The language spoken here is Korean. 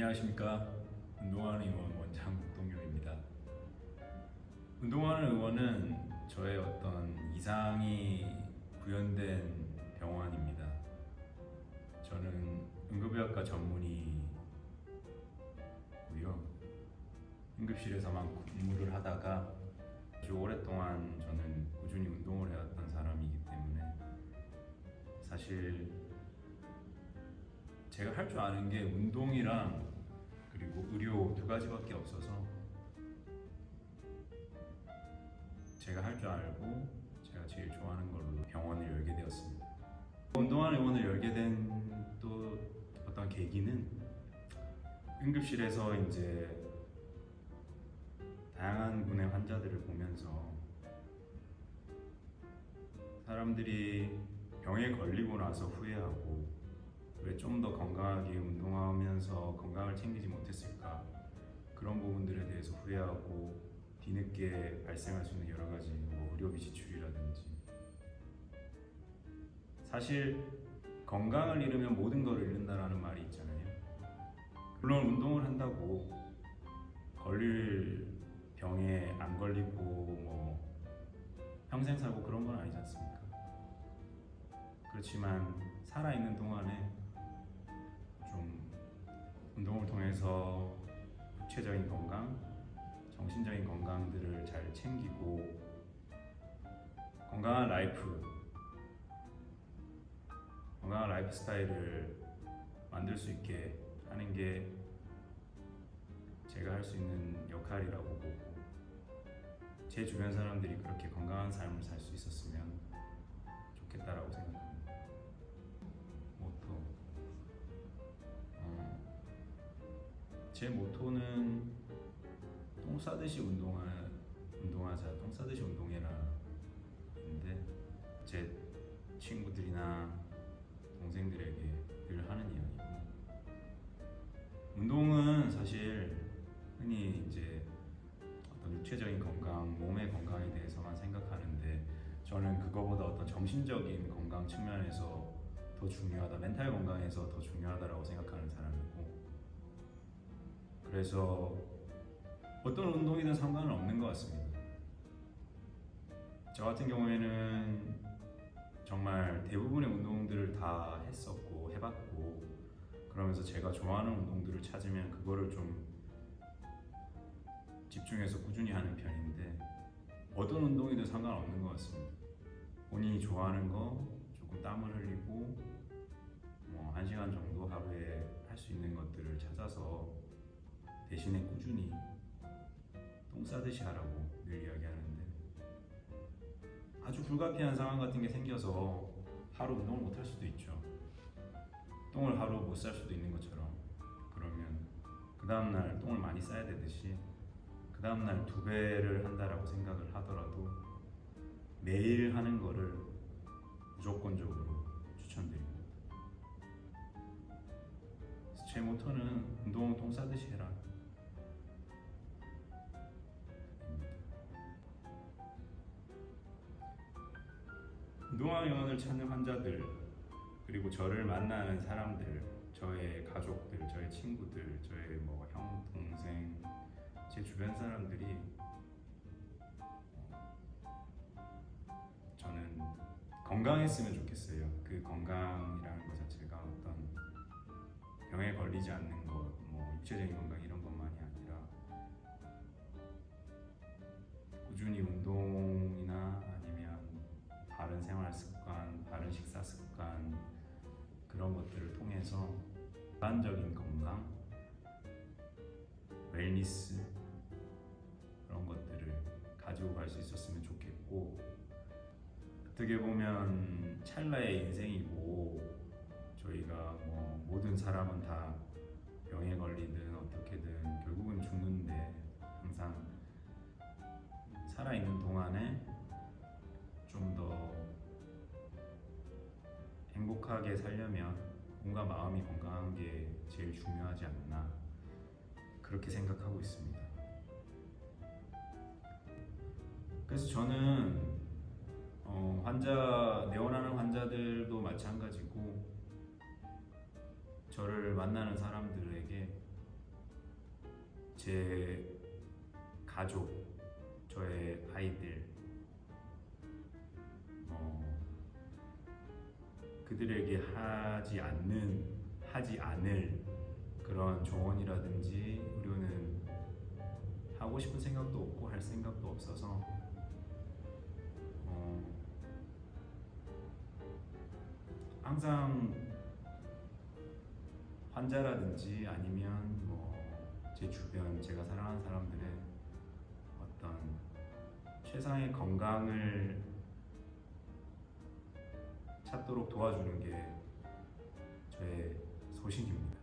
안녕하십니까 운동하는 의원 원장 국동용입니다. 운동하는 의원은 저의 어떤 이상이 구현된 병원입니다. 저는 응급의학과 전문의고요. 응급실에서만 근무를 하다가 아주 오랫동안 저는 꾸준히 운동을 해왔던 사람이기 때문에 사실 제가 할 줄 아는 게 운동이랑 그리고 의료 두 가지밖에 없어서 제가 할 줄 알고 제가 제일 좋아하는 걸로 병원을 열게 되었습니다. 운동하는 의원을 열게 된 또 어떤 계기는 응급실에서 이제 다양한 분의 환자들을 보면서 사람들이 병에 걸리고 나서 후회하고 왜 좀 더 건강하게 운동하면서 챙기지 못했을까 그런 부분들에 대해서 후회하고 뒤늦게 발생할 수 있는 여러 가지 뭐 의료비 지출이라든지 사실 건강을 잃으면 모든 걸 잃는다라는 말이 있잖아요. 물론 운동을 한다고 걸릴 병에 안 걸리고 뭐 평생 살고 그런 건 아니지 않습니까? 그렇지만 살아 있는 동안에 좀 운동을 통해서 육체적인 건강, 정신적인 건강들을 잘 챙기고 건강한 라이프, 건강한 라이프 스타일을 만들 수 있게 하는 게 제가 할 수 있는 역할이라고 보고 제 주변 사람들이 그렇게 건강한 삶을 살 수 있었으면 좋겠다라고 생각합니다. 제 모토는 똥 싸듯이 운동하, 운동하자 똥 싸듯이 운동해라. 인데 제 친구들이나 동생들에게 늘 하는 이야기고. 운동은 사실 흔히 이제 어떤 육체적인 건강, 몸의 건강에 대해서만 생각하는데 저는 그거보다 어떤 정신적인 건강 측면에서 더 중요하다, 멘탈 건강에서 더 중요하다라고 생각하는 사람이고 그래서 어떤 운동이든 상관은 없는 것 같습니다. 저 같은 경우에는 정말 대부분의 운동들을 다 했었고 해봤고 그러면서 제가 좋아하는 운동들을 찾으면 그거를 좀 집중해서 꾸준히 하는 편인데 어떤 운동이든 상관없는 것 같습니다. 본인이 좋아하는 거 조금 땀을 흘리고 뭐한 시간 정도 하루에 할 수 있는 것들을 찾아서 대신에 꾸준히 똥 싸듯이 하라고 늘 이야기하는데 아주 불가피한 상황 같은 게 생겨서 하루 운동을 못 할 수도 있죠. 똥을 하루 못 쌀 수도 있는 것처럼 그러면 그 다음 날 똥을 많이 싸야 되듯이 그 다음 날 두 배를 한다라고 생각을 하더라도 매일 하는 거를 무조건적으로 추천드립니다. 제 모토는 운동은 똥 싸듯이 해라. 의원을 찾는 환자들 그리고 저를 만나는 사람들 저의 가족들 저의 친구들 저의 뭐 형 동생 제 주변 사람들이 어, 저는 건강했으면 좋겠어요. 그 건강이라는 것 자체가 어떤 병에 걸리지 않는 것, 뭐 육체적인 건강 이런 통해서 일반적인 건강, 웰니스 그런 것들을 가지고 갈 수 있었으면 좋겠고 어떻게 보면 찰나의 인생이고 저희가 뭐 모든 사람은 다 병에 걸리든 어떻게든 결국은 죽는데 항상 살아있는 동안에 좀 더 행복하게 살려면 몸과 마음이 건강한 게 제일 중요하지 않나 그렇게 생각하고 있습니다. 그래서 저는 어, 환자 내원하는 환자들도 마찬가지고 저를 만나는 사람들에게 제 가족, 저의 아이들, 그들에게 하지 않는, 하지 않을 그런 조언이라든지 의료는 하고 싶은 생각도 없고 할 생각도 없어서 어, 항상 환자라든지 아니면 뭐 제 주변 제가 사랑하는 사람들의 어떤 최상의 건강을 찾도록 도와주는 게 저의 소신입니다.